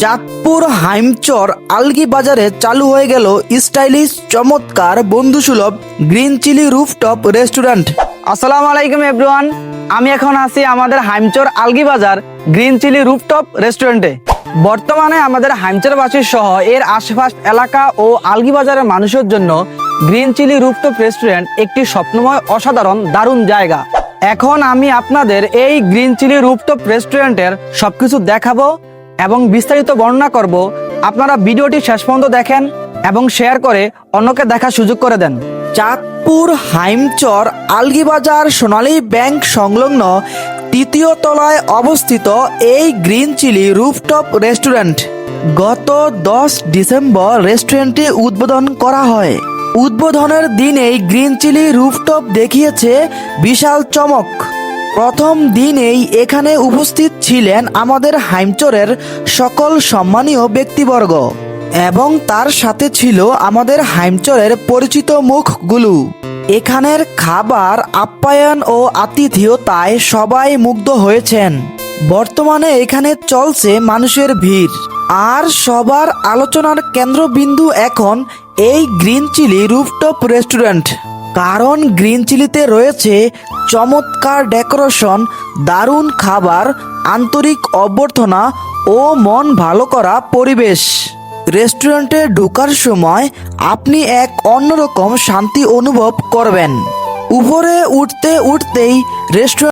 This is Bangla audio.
চাঁদপুর হাইমচর আলগি বাজারে চালু হয়ে গেল স্টাইলিশ, চমৎকার, বন্ধুসুলভ গ্রিন চিলি রুফটপ রেস্টুরেন্ট। আসসালামু আলাইকুম এভরিওয়ান। আমি এখন আছি আমাদের হাইমচর আলগি বাজার গ্রিন চিলি রুফটপ রেস্টুরেন্টে। বর্তমানে আমাদের হাইমচরবাসী সহ এর আশেপাশ এলাকা ও আলগি বাজারের মানুষের জন্য গ্রিন চিলি রুফটপ রেস্টুরেন্ট একটি স্বপ্নময়, অসাধারণ, দারুণ জায়গা। এখন আমি আপনাদের এই গ্রিন চিলি রুফটপ রেস্টুরেন্টের সবকিছু দেখাবো। এবং বিস্তারিত বর্ণনা করব। আপনারা ভিডিওটি শেষ পর্যন্ত দেখেন এবং শেয়ার করে অন্যকে দেখার সুযোগ করে দেন। চাঁদপুর হাইমচর আলগিবাজার সোনালী ব্যাংক সংলগ্ন তৃতীয় তলায় অবস্থিত এই গ্রিন চিলি রুফটপ রেস্টুরেন্ট। গত দশ ডিসেম্বর রেস্টুরেন্টটি উদ্বোধন করা হয়। উদ্বোধনের দিনেই গ্রিন চিলি রুফটপ দেখিয়েছে বিশাল চমক। প্রথম দিনেই এখানে উপস্থিত ছিলেন আমাদের হাইমচরের সকল সম্মানীয় ব্যক্তিবর্গ এবং তার সাথে ছিল আমাদের হাইমচরের পরিচিত মুখগুলো। এখানের খাবার আপ্যায়ন ও আতিথেয়তায় সবাই মুগ্ধ হয়েছেন। বর্তমানে এখানে চলছে মানুষের ভিড়। আর সবার আলোচনার কেন্দ্রবিন্দু এখন এই গ্রিন চিলি রুফটপ রেস্টুরেন্ট। কারণ গ্রিন চিলিতে রয়েছে চমৎকার ডেকোরেশন, দারুণ খাবার, আন্তরিক অভ্যর্থনা ও মন ভালো করা পরিবেশ। রেস্টুরেন্টে ঢোকার সময় আপনি এক অন্যরকম শান্তি অনুভব করবেন। উপরে উঠতে উঠতেই রেস্টুরেন্ট